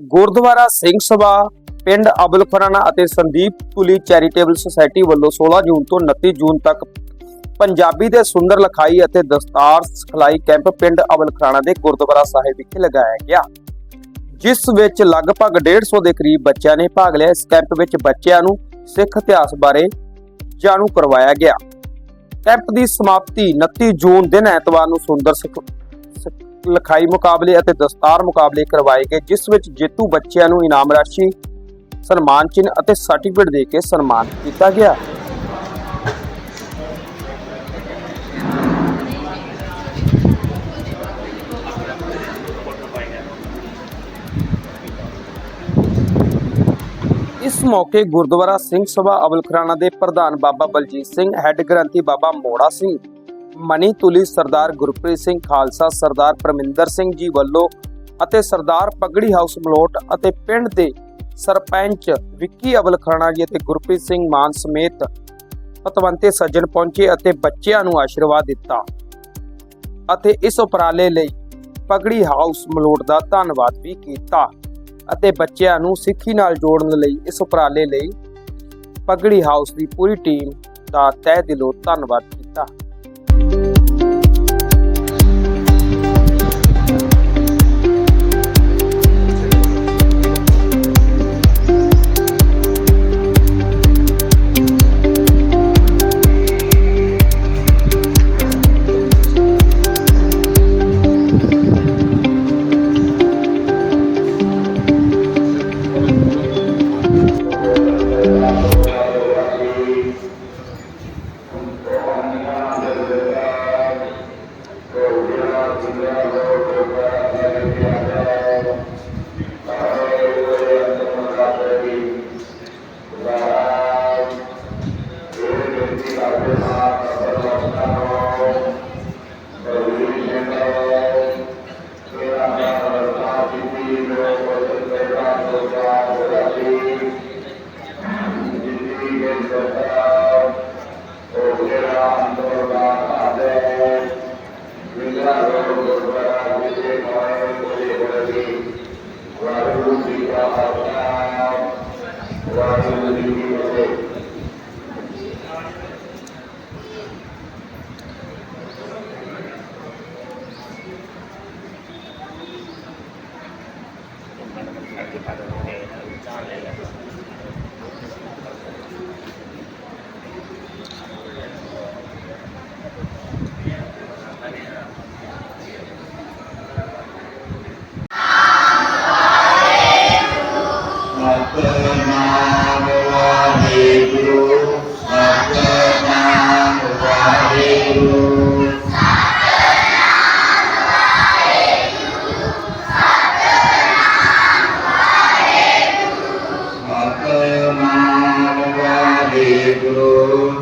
ਗੁਰਦੁਆਰਾ ਸਿੰਘ ਸਭਾ, ਪਿੰਡ ਅਬਲ ਖੁਰਾਨਾ ਅਤੇ ਸੰਦੀਪ ਪੁਲੀ charitable society ਵੱਲੋਂ 16 ਜੂਨ ਤੋਂ 29 ਜੂਨ ਤੱਕ ਪੰਜਾਬੀ ਦੇ ਸੁੰਦਰ ਲਿਖਾਈ ਅਤੇ ਦਸਤਾਰ ਸਿਖਲਾਈ ਕੈਂਪ ਪਿੰਡ ਅਬੁਲ ਖੁਰਾਨਾ ਦੇ ਗੁਰਦੁਆਰਾ ਸਾਹਿਬ ਵਿਖੇ ਲਗਾਇਆ ਗਿਆ। ਜਿਸ ਵਿੱਚ ਲਗਭਗ 150 ਦੇ ਕਰੀਬ ਬੱਚਿਆਂ ਨੇ ਭਾਗ ਲਿਆ। ਇਸ ਕੈਂਪ ਵਿੱਚ ਬੱਚਿਆਂ ਨੂੰ ਸਿੱਖ ਇਤਿਹਾਸ ਬਾਰੇ ਜਾਣੂ ਕਰਵਾਇਆ ਗਿਆ। ਕੈਂਪ ਦੀ ਸਮਾਪਤੀ 29 ਜੂਨ ਦਿਨ ਐਤਵਾਰ ਨੂੰ ਸੁੰਦਰ ਸਿੱਖ ਸਿੱਖ ਲਿਖਾਈ ਮੁਕਾਬਲੇ ਅਤੇ ਦਸਤਾਰ ਮੁਕਾਬਲੇ ਕਰਵਾਏ ਗਏ, ਜਿਸ ਵਿੱਚ ਜੇਤੂ ਬੱਚਿਆਂ ਨੂੰ ਇਨਾਮ ਰਾਸ਼ੀ, ਸਨਮਾਨ ਚਿੰਨ੍ਹ ਅਤੇ ਸਰਟੀਫਿਕੇਟ ਦੇ ਕੇ ਸਨਮਾਨ ਕੀਤਾ ਗਿਆ। ਇਸ ਮੌਕੇ ਗੁਰਦੁਆਰਾ ਸਿੰਘ ਸਭਾ ਅਬਲ ਖੁਰਾਨਾ ਦੇ ਪ੍ਰਧਾਨ ਬਾਬਾ ਬਲਜੀਤ ਸਿੰਘ, ਹੈੱਡ ਗ੍ਰੰਥੀ ਬਾਬਾ ਮੋੜਾ ਸਿੰਘ ਮਨੀ ਤੁਲੀ ਸਰਦਾਰ ਗੁਰਪ੍ਰੀਤ ਸਿੰਘ ਖਾਲਸਾ, ਸਰਦਾਰ ਪਰਮਿੰਦਰ ਸਿੰਘ ਜੀ ਵੱਲੋਂ ਅਤੇ ਸਰਦਾਰ ਪਗੜੀ ਹਾਊਸ ਮਲੋਟ ਅਤੇ ਪਿੰਡ ਦੇ ਸਰਪੰਚ ਵਿੱਕੀ ਅਬਲ ਖੁਰਾਨਾ ਜੀ ਅਤੇ ਗੁਰਪ੍ਰੀਤ ਸਿੰਘ ਮਾਨ ਸਮੇਤ ਪਤਵੰਤੇ ਸੱਜਣ ਪਹੁੰਚੇ ਅਤੇ ਬੱਚਿਆਂ ਨੂੰ ਆਸ਼ੀਰਵਾਦ ਦਿੱਤਾ ਅਤੇ ਇਸ ਉਪਰਾਲੇ ਲਈ ਪਗੜੀ ਹਾਊਸ ਮਲੋਟ ਦਾ ਧੰਨਵਾਦ ਵੀ ਕੀਤਾ ਅਤੇ ਬੱਚਿਆਂ ਨੂੰ ਸਿੱਖੀ ਨਾਲ ਜੋੜਨ ਲਈ ਇਸ ਉਪਰਾਲੇ ਲਈ ਪਗੜੀ ਹਾਊਸ ਦੀ ਪੂਰੀ ਟੀਮ ਦਾ ਤਹਿ ਦਿਲੋਂ ਧੰਨਵਾਦ ਕੀਤਾ।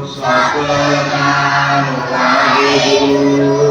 sakana wahyu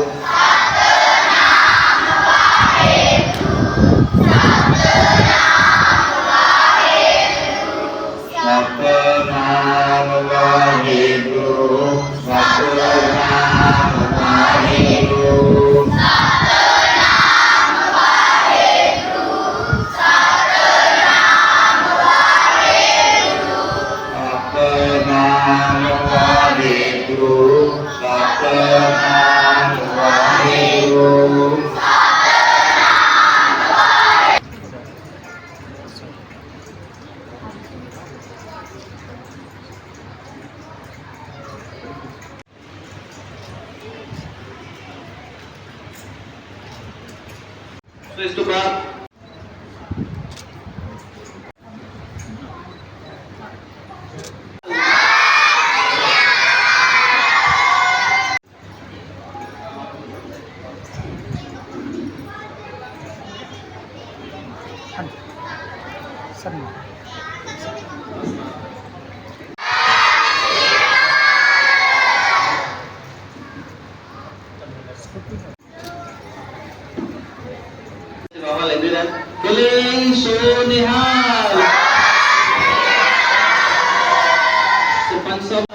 foi estudado ਲੈਂਦੇ ਰਹਿਣ ਬੋਲੇ ਸੋ ਨਿਹਾਲ। ਸਰਪੰਚ ਸਾਹਿਬ।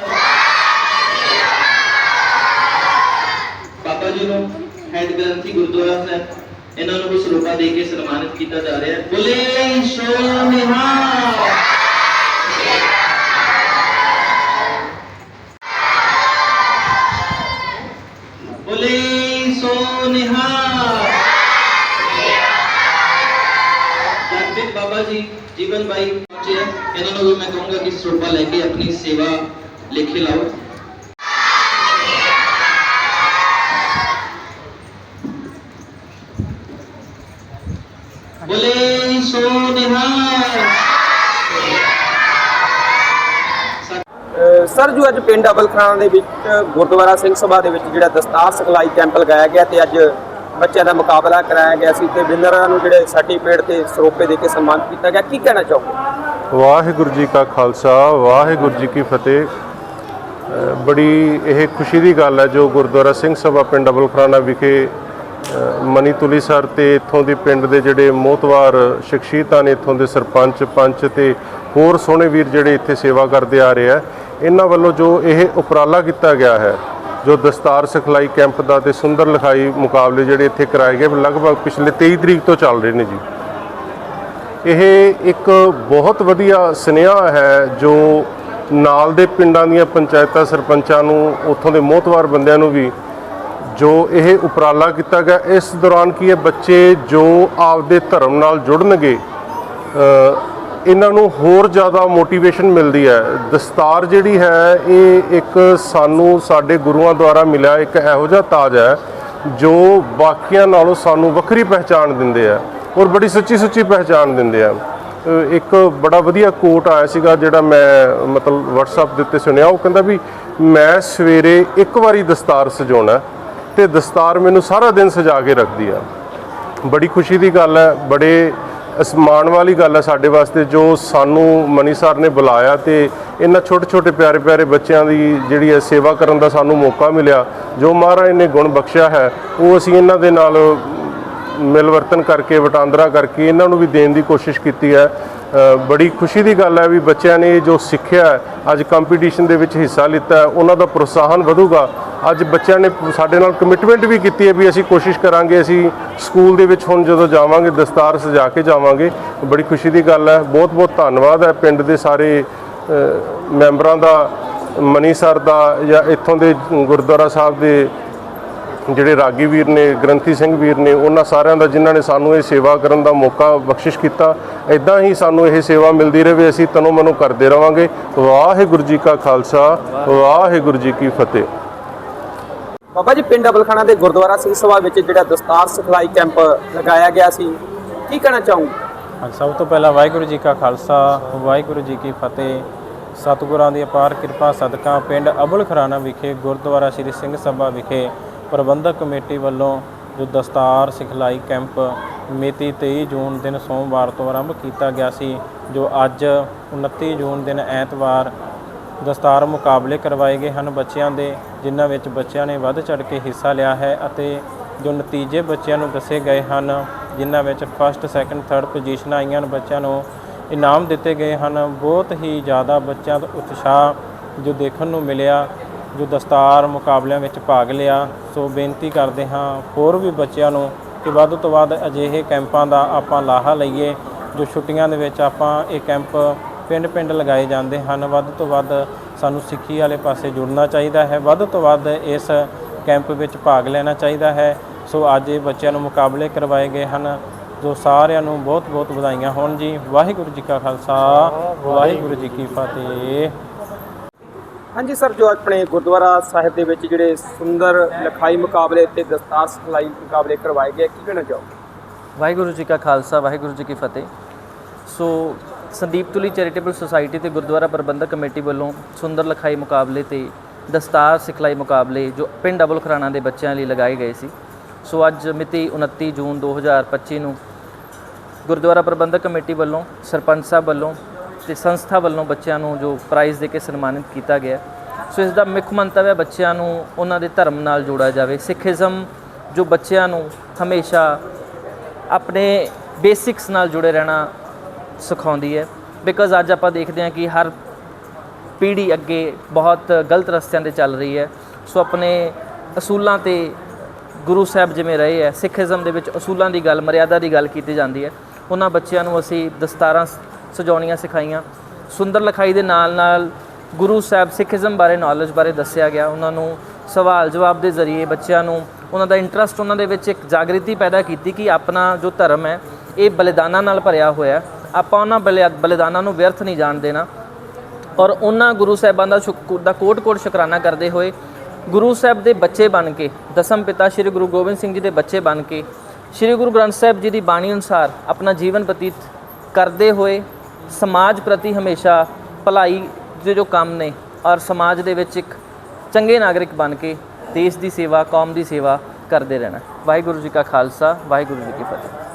ਬਾਬਾ ਜੀ ਨੂੰ ਹੈਡ ਗ੍ਰੰਥੀ ਗੁਰਦੁਆਰਾ ਸਾਹਿਬ, ਇਹਨਾਂ ਨੂੰ ਵੀ ਸਰੂਪਾ ਦੇ ਕੇ ਸਨਮਾਨਿਤ ਕੀਤਾ ਜਾ ਰਿਹਾ ਹੈ। ਬੋਲੇ ਸੋ ਨਿਹਾਲ ਬੋਲੇ ਸੋ ਨਿਹਾਲ ਜਗਦੀਪ ਬਾਬਾ ਜੀ ਜੀਵਨ ਬਾਈ ਪਹੁੰਚੇ ਹੈ ਇਹਨਾਂ ਨੂੰ ਵੀ ਮੈਂ ਕਹੂੰਗਾ ਕਿ ਸਰੂਪਾ ਲੈ ਕੇ ਆਪਣੀ ਸੇਵਾ ਲਿਖੇ ਲਾਓ ਬੋਲੇ ਸੋ ਨਿਹਾਲ ਅ, ਸਰ ਜੋ ਅੱਜ ਪਿੰਡ ਅਬਲ ਖਰਾਣਾ ਦੇ ਵਿੱਚ ਗੁਰਦੁਆਰਾ ਸਿੰਘ ਸਭਾ ਦੇ ਵਿੱਚ ਜਿਹੜਾ ਦਸਤਾਰ ਸਿਖਲਾਈ ਕੈਂਪ ਲਗਾਇਆ ਗਿਆ ਤੇ ਅੱਜ ਬੱਚਿਆਂ ਦਾ ਮੁਕਾਬਲਾ ਕਰਾਇਆ ਗਿਆ ਸੀ ਤੇ ਵਿਨਰਾਂ ਨੂੰ ਜਿਹੜੇ ਸਰਟੀਫਿਕੇਟ ਤੇ ਸਰੋਪੇ ਦੇ ਕੇ ਸਨਮਾਨਿਤ ਕੀਤਾ ਗਿਆ ਕੀ ਕਹਿਣਾ ਚਾਹੋਗੇ? ਵਾਹਿਗੁਰੂ ਜੀ ਕਾ ਖਾਲਸਾ ਵਾਹਿਗੁਰੂ ਜੀ ਕੀ ਫਤਿਹ। ਬੜੀ ਇਹ ਖੁਸ਼ੀ ਦੀ ਗੱਲ ਹੈ ਜੋ ਗੁਰਦੁਆਰਾ ਸਿੰਘ ਸਭਾ ਪਿੰਡ ਅਬਲਖਰਾਨਾ ਵਿਖੇ ਅ, ਮਨੀ ਤੁਲੀ ਸਰ ਤੇ ਇੱਥੋਂ ਦੇ ਪਿੰਡ ਦੇ ਜਿਹੜੇ ਮੋਤਵਾਰ ਸ਼ਖਸੀਅਤਾਂ ਨੇ ਇੱਥੋਂ ਦੇ ਸਰਪੰਚ ਪੰਚ ਤੇ ਹੋਰ ਸੋਹਣੇ ਵੀਰ ਜਿਹੜੇ ਇੱਥੇ ਸੇਵਾ ਕਰਦੇ ਆ ਰਹੇ ਆ ਇਹਨਾਂ ਵੱਲੋਂ ਜੋ ਇਹ ਉਪਰਾਲਾ ਕੀਤਾ ਗਿਆ ਹੈ, ਜੋ ਦਸਤਾਰ ਸਿਖਲਾਈ ਕੈਂਪ ਦਾ ਤੇ ਸੁੰਦਰ ਲਿਖਾਈ ਮੁਕਾਬਲੇ ਜਿਹੜੇ ਇੱਥੇ ਕਰਾਏ ਗਏ, ਲਗਭਗ ਪਿਛਲੇ 23 ਤਰੀਕ ਤੋਂ ਚੱਲ ਰਹੇ ਨੇ ਜੀ। ਇਹ ਇੱਕ ਬਹੁਤ ਵਧੀਆ ਸੁਨੇਹਾ ਹੈ ਜੋ ਨਾਲ ਦੇ ਪਿੰਡਾਂ ਦੀਆਂ ਪੰਚਾਇਤਾਂ ਸਰਪੰਚਾਂ ਨੂੰ, ਉੱਥੋਂ ਦੇ ਮੋਹਤਵਾਰ ਬੰਦਿਆਂ ਨੂੰ ਵੀ ਜੋ ਇਹ ਉਪਰਾਲਾ ਕੀਤਾ ਗਿਆ, ਇਸ ਦੌਰਾਨ ਕੀ ਹੈ, ਬੱਚੇ ਜੋ ਆਪਦੇ ਧਰਮ ਨਾਲ ਜੁੜਨਗੇ ਇਹਨਾਂ ਨੂੰ ਹੋਰ ਜ਼ਿਆਦਾ ਮੋਟੀਵੇਸ਼ਨ ਮਿਲਦੀ ਹੈ। ਦਸਤਾਰ ਜਿਹੜੀ ਹੈ, ਇਹ ਇੱਕ ਸਾਨੂੰ ਸਾਡੇ ਗੁਰੂਆਂ ਦੁਆਰਾ ਮਿਲਿਆ ਇੱਕ ਇਹੋ ਜਿਹਾ ਤਾਜ ਹੈ, ਜੋ ਬਾਕੀਆਂ ਨਾਲੋਂ ਸਾਨੂੰ ਵੱਖਰੀ ਪਹਿਚਾਣ ਦਿੰਦੇ ਆ ਔਰ ਬੜੀ ਸੱਚੀ ਸੁੱਚੀ ਪਹਿਚਾਣ ਦਿੰਦੇ ਆ। ਇੱਕ ਬੜਾ ਵਧੀਆ ਕੋਟ ਆਇਆ ਸੀਗਾ ਜਿਹੜਾ ਮੈਂ ਮਤਲਬ WhatsApp ਦੇ ਉੱਤੇ ਸੁਣਿਆ, ਉਹ ਕਹਿੰਦਾ ਵੀ, ਮੈਂ ਸਵੇਰੇ ਇੱਕ ਵਾਰੀ ਦਸਤਾਰ ਸਜਾਉਣਾ ਤੇ ਦਸਤਾਰ ਮੈਨੂੰ ਸਾਰਾ ਦਿਨ ਸਜਾ ਕੇ ਰੱਖਦੀ ਆ। ਬੜੀ ਖੁਸ਼ੀ ਦੀ ਗੱਲ ਹੈ, ਬੜੇ ਅਸਮਾਨ ਵਾਲੀ ਗੱਲ ਹੈ ਸਾਡੇ ਵਾਸਤੇ ਜੋ ਸਾਨੂੰ ਮਨੀ ਸਰ ਨੇ ਬੁਲਾਇਆ ਤੇ ਇਹਨਾਂ ਛੋਟੇ ਛੋਟੇ ਪਿਆਰੇ ਪਿਆਰੇ ਬੱਚਿਆਂ ਦੀ ਜਿਹੜੀ ਹੈ ਸੇਵਾ ਕਰਨ ਦਾ ਸਾਨੂੰ ਮੌਕਾ ਮਿਲਿਆ, ਜੋ ਮਹਾਰਾਜ ਨੇ ਗੁਣ ਬਖਸ਼ਿਆ ਹੈ, ਉਹ ਅਸੀਂ ਇਹਨਾਂ ਦੇ ਨਾਲ ਮਿਲਵਰਤਨ ਕਰਕੇ, ਵਟਾਂਦਰਾ ਕਰਕੇ ਇਹਨਾਂ ਨੂੰ ਵੀ ਦੇਣ ਦੀ ਕੋਸ਼ਿਸ਼ ਕੀਤੀ ਹੈ। ਬੜੀ ਖੁਸ਼ੀ ਦੀ ਗੱਲ ਹੈ ਵੀ ਬੱਚਿਆਂ ਨੇ ਜੋ ਸਿੱਖਿਆ ਅੱਜ ਕੰਪੀਟੀਸ਼ਨ ਦੇ ਵਿੱਚ ਹਿੱਸਾ ਲਿੱਤਾ ਉਹਨਾਂ ਦਾ ਪ੍ਰੋਤਸਾਹਨ ਵਧੂਗਾ। ਅੱਜ ਬੱਚਿਆਂ ਨੇ ਸਾਡੇ ਨਾਲ ਕਮਿਟਮੈਂਟ ਵੀ ਕੀਤੀ ਹੈ ਵੀ ਅਸੀਂ ਕੋਸ਼ਿਸ਼ ਕਰਾਂਗੇ, ਅਸੀਂ ਸਕੂਲ ਦੇ ਵਿੱਚ ਹੁਣ ਜਦੋਂ ਜਾਵਾਂਗੇ, ਦਸਤਾਰ ਸਜਾ ਕੇ ਜਾਵਾਂਗੇ, ਬੜੀ ਖੁਸ਼ੀ ਦੀ ਗੱਲ ਹੈ। ਬਹੁਤ ਬਹੁਤ ਧੰਨਵਾਦ ਹੈ ਪਿੰਡ ਦੇ ਸਾਰੇ ਮੈਂਬਰਾਂ ਦਾ, ਮਨੀ ਸਰ ਦਾ ਜਾਂ ਇੱਥੋਂ ਦੇ ਗੁਰਦੁਆਰਾ ਸਾਹਿਬ ਦੇ ਜਿਹੜੇ ਰਾਗੀ ਵੀਰ ਨੇ ਗ੍ਰੰਥੀ ਸਿੰਘ ਵੀਰ ਨੇ ਉਹਨਾਂ ਸਾਰਿਆਂ ਦਾ ਜਿਨ੍ਹਾਂ ਨੇ ਸਾਨੂੰ ਇਹ ਸੇਵਾ ਕਰਨ ਦਾ ਮੌਕਾ ਬਖਸ਼ਿਸ਼ ਕੀਤਾ ਇਦਾਂ ਹੀ ਸਾਨੂੰ ਇਹ ਸੇਵਾ ਮਿਲਦੀ ਰਹੇ ਅਸੀਂ ਤਨੋਂ ਮਨੋਂ ਕਰਦੇ ਰਵਾਂਗੇ। ਵਾਹਿਗੁਰੂ ਜੀ ਕਾ ਖਾਲਸਾ ਵਾਹਿਗੁਰੂ ਜੀ ਕੀ ਫਤਿਹ। ਬਾਬਾ ਜੀ ਪਿੰਡ ਅਬਲ ਖਾਣਾ ਦੇ ਗੁਰਦੁਆਰਾ ਸਿੰਘ ਸਭਾ ਵਿੱਚ ਜਿਹੜਾ ਦਸਤਾਰ ਸਿਖਲਾਈ ਕੈਂਪ ਲਗਾਇਆ ਗਿਆ ਸੀ ਕੀ ਕਹਿਣਾ ਚਾਹੋਗੇ? ਹਾਂਜੀ, ਸਭ ਤੋਂ ਪਹਿਲਾਂ ਵਾਹਿਗੁਰੂ ਜੀ ਕਾ ਖਾਲਸਾ ਵਾਹਿਗੁਰੂ ਜੀ ਕੀ ਫਤਿਹ। ਸਤਿਗੁਰਾਂ ਦੀ ਅਪਾਰ ਕਿਰਪਾ ਸਦਕਾ ਪਿੰਡ ਅਬੁਲ ਖਰਾਣਾ ਵਿਖੇ ਗੁਰਦੁਆਰਾ ਸ੍ਰੀ ਸਿੰਘ ਸਭਾ ਵਿਖੇ ਪ੍ਰਬੰਧਕ ਕਮੇਟੀ ਵੱਲੋਂ ਜੋ ਦਸਤਾਰ ਸਿਖਲਾਈ ਕੈਂਪ ਮਿਤੀ 23 ਜੂਨ ਦਿਨ ਸੋਮਵਾਰ ਤੋਂ ਆਰੰਭ ਕੀਤਾ ਗਿਆ ਸੀ, ਜੋ ਅੱਜ 29 ਜੂਨ ਦਿਨ ਐਤਵਾਰ ਦਸਤਾਰ ਮੁਕਾਬਲੇ ਕਰਵਾਏ ਗਏ ਹਨ। ਬੱਚਿਆਂ ਦੇ, ਜਿਨ੍ਹਾਂ ਵਿੱਚ ਬੱਚਿਆਂ ਨੇ ਵੱਧ ਚੜ ਕੇ ਹਿੱਸਾ ਲਿਆ ਹੈ ਅਤੇ ਜੋ ਨਤੀਜੇ ਬੱਚਿਆਂ ਨੂੰ ਦੱਸੇ ਗਏ ਹਨ, ਜਿਨ੍ਹਾਂ ਵਿੱਚ ਫਸਟ ਸੈਕੰਡ ਥਰਡ ਪੋਜੀਸ਼ਨ ਆਈਆਂ ਹਨ, ਬੱਚਿਆਂ ਨੂੰ ਇਨਾਮ ਦਿੱਤੇ ਗਏ ਹਨ। ਬਹੁਤ ਹੀ ਜ਼ਿਆਦਾ ਬੱਚਿਆਂ ਦਾ ਉਤਸ਼ਾਹ ਜੋ ਦੇਖਣ ਨੂੰ ਮਿਲਿਆ ਜੋ ਦਸਤਾਰ ਮੁਕਾਬਲਿਆਂ ਵਿੱਚ ਭਾਗ ਲਿਆ, ਸੋ ਬੇਨਤੀ ਕਰਦੇ ਹਾਂ ਹੋਰ ਵੀ ਬੱਚਿਆਂ ਨੂੰ ਕਿ ਵੱਧ ਤੋਂ ਵੱਧ ਅਜਿਹੇ ਕੈਂਪਾਂ ਦਾ ਆਪਾਂ ਲਾਹਾ ਲਈਏ, ਜੋ ਛੁੱਟੀਆਂ ਦੇ ਵਿੱਚ ਆਪਾਂ ਇਹ ਕੈਂਪ ਪਿੰਡ-ਪਿੰਡ ਲਗਾਏ ਜਾਂਦੇ ਹਨ। ਵੱਧ ਤੋਂ ਵੱਧ ਸਾਨੂੰ ਸਿੱਖੀ ਵਾਲੇ ਪਾਸੇ ਜੁੜਨਾ ਚਾਹੀਦਾ ਹੈ। ਵੱਧ ਤੋਂ ਵੱਧ ਇਸ ਕੈਂਪ ਵਿੱਚ ਭਾਗ ਲੈਣਾ ਚਾਹੀਦਾ ਹੈ। ਸੋ ਅੱਜ ਇਹ ਬੱਚਿਆਂ ਨੂੰ ਮੁਕਾਬਲੇ ਕਰਵਾਏ ਗਏ ਹਨ, ਜੋ ਸਾਰਿਆਂ ਨੂੰ ਬਹੁਤ-ਬਹੁਤ ਵਧਾਈਆਂ ਹੋਣ ਜੀ। ਵਾਹਿਗੁਰੂ ਜੀ ਕਾ ਖਾਲਸਾ, ਵਾਹਿਗੁਰੂ ਜੀ ਕੀ ਫਤਿਹ। ਹਾਂਜੀ ਸਰ, ਜੋ ਆਪਣੇ ਗੁਰਦੁਆਰਾ ਸਾਹਿਬ ਦੇ ਵਿੱਚ ਜਿਹੜੇ ਸੁੰਦਰ ਲਿਖਾਈ ਮੁਕਾਬਲੇ ਤੇ ਦਸਤਾਰ ਸਿਖਲਾਈ ਮੁਕਾਬਲੇ ਕਰਵਾਏ ਗਏ, ਕੀ ਕਹਿਣਾ ਚਾਹੋਗੇ? ਵਾਹਿਗੁਰੂ ਜੀ ਕਾ ਖਾਲਸਾ, ਵਾਹਿਗੁਰੂ ਜੀ ਕੀ ਫਤਿਹ। So, Sandeep Tuli charitable society ਤੇ ਗੁਰਦੁਆਰਾ ਪ੍ਰਬੰਧਕ ਕਮੇਟੀ ਵੱਲੋਂ ਸੁੰਦਰ ਲਿਖਾਈ ਮੁਕਾਬਲੇ ਤੇ ਦਸਤਾਰ ਸਿਖਲਾਈ ਮੁਕਾਬਲੇ ਜੋ ਪਿੰਡ ਅਬੁਲ ਖਰਾਣਾ ਦੇ ਬੱਚਿਆਂ ਲਈ ਲਗਾਏ ਗਏ ਸੀ। ਸੋ, ਅੱਜ ਮਿਤੀ 29 ਜੂਨ 2025 ਨੂੰ ਗੁਰਦੁਆਰਾ ਪ੍ਰਬੰਧਕ ਕਮੇਟੀ ਵੱਲੋਂ, ਸਰਪੰਚ ਸਾਹਿਬ ਵੱਲੋਂ ਤੇ ਸੰਸਥਾ ਵੱਲੋਂ ਬੱਚਿਆਂ ਨੂੰ ਜੋ ਪ੍ਰਾਈਜ਼ ਦੇ ਕੇ ਸਨਮਾਨਿਤ ਕੀਤਾ ਗਿਆ। ਸੋ ਇਸ ਦਾ ਮੁੱਖ ਮੰਤਵ ਹੈ ਬੱਚਿਆਂ ਨੂੰ ਉਹਨਾਂ ਦੇ ਧਰਮ ਨਾਲ ਜੋੜਿਆ ਜਾਵੇ। ਸਿੱਖੀਜ਼ਮ ਜੋ ਬੱਚਿਆਂ ਨੂੰ ਹਮੇਸ਼ਾ ਆਪਣੇ ਬੇਸਿਕਸ ਨਾਲ ਜੁੜੇ ਰਹਿਣਾ ਸਿਖਾਉਂਦੀ ਹੈ। ਬਿਕਾਜ਼ ਅੱਜ ਆਪਾਂ ਦੇਖਦੇ ਹਾਂ ਕਿ ਹਰ ਪੀੜ੍ਹੀ ਅੱਗੇ ਬਹੁਤ ਗਲਤ ਰਸਤਿਆਂ ਤੇ ਚੱਲ ਰਹੀ ਹੈ। ਸੋ ਆਪਣੇ ਅਸੂਲਾਂ ਤੇ ਗੁਰੂ ਸਾਹਿਬ ਜਿਵੇਂ ਰਹੇ ਹੈ, ਸਿੱਖੀਜ਼ਮ ਦੇ ਵਿੱਚ ਅਸੂਲਾਂ ਦੀ ਗੱਲ, ਮਰਿਆਦਾ ਦੀ ਗੱਲ ਕੀਤੀ ਜਾਂਦੀ ਹੈ। ਉਹਨਾਂ ਬੱਚਿਆਂ ਨੂੰ ਅਸੀਂ ਦਸਤਾਰਾਂ ਸ- ਸਜਾਉਣੀਆਂ ਸਿਖਾਈਆਂ। ਸੁੰਦਰ ਲਿਖਾਈ ਦੇ ਨਾਲ ਨਾਲ ਗੁਰੂ ਸਾਹਿਬ ਸਿੱਖੀਜ਼ਮ ਬਾਰੇ ਨੌਲੇਜ ਬਾਰੇ ਦੱਸਿਆ ਗਿਆ। ਉਹਨਾਂ ਨੂੰ ਸਵਾਲ ਜਵਾਬ ਦੇ ਜ਼ਰੀਏ ਬੱਚਿਆਂ ਨੂੰ ਉਹਨਾਂ ਦਾ ਇੰਟਰਸਟ ਉਹਨਾਂ ਦੇ ਵਿੱਚ ਇੱਕ ਜਾਗ੍ਰਿਤੀ ਪੈਦਾ ਕੀਤੀ ਕਿ ਆਪਣਾ ਜੋ ਧਰਮ ਹੈ, ਇਹ ਬਲੀਦਾਨਾਂ ਨਾਲ ਭਰਿਆ ਹੋਇਆ ਆਪਾਂ ਉਹਨਾਂ ਬਲਿਆ- ਬਲੀਦਾਨਾਂ ਨੂੰ ਵਿਅਰਥ ਨਹੀਂ ਜਾਣ ਦੇਣਾ। ਔਰ ਉਹਨਾਂ ਗੁਰੂ ਸਾਹਿਬਾਂ ਦਾ ਸ਼ੁਕ- ਦਾ ਕੋਟ-ਕੋਟ ਸ਼ੁਕਰਾਨਾ ਕਰਦੇ ਹੋਏ ਗੁਰੂ ਸਾਹਿਬ ਦੇ ਬੱਚੇ ਬਣ ਕੇ, ਦਸਮ ਪਿਤਾ ਸ੍ਰੀ ਗੁਰੂ ਗੋਬਿੰਦ ਸਿੰਘ ਜੀ ਦੇ ਬੱਚੇ ਬਣ ਕੇ, ਸ੍ਰੀ ਗੁਰੂ ਗ੍ਰੰਥ ਸਾਹਿਬ ਜੀ ਦੀ ਬਾਣੀ ਅਨੁਸਾਰ ਆਪਣਾ ਜੀਵਨ ਬਤੀਤ ਕਰਦੇ ਹੋਏ ਸਮਾਜ ਪ੍ਰਤੀ ਹਮੇਸ਼ਾ ਭਲਾਈ ਦੇ ਜੋ ਕੰਮ ਨੇ ਔਰ ਸਮਾਜ ਦੇ ਵਿੱਚ ਇੱਕ ਚੰਗੇ ਨਾਗਰਿਕ ਬਣ ਕੇ ਦੇਸ਼ ਦੀ ਸੇਵਾ, ਕੌਮ ਦੀ ਸੇਵਾ ਕਰਦੇ ਰਹਿਣਾ। ਵਾਹਿਗੁਰੂ ਜੀ ਕਾ ਖਾਲਸਾ, ਵਾਹਿਗੁਰੂ ਜੀ ਕੀ ਫਤਿਹ।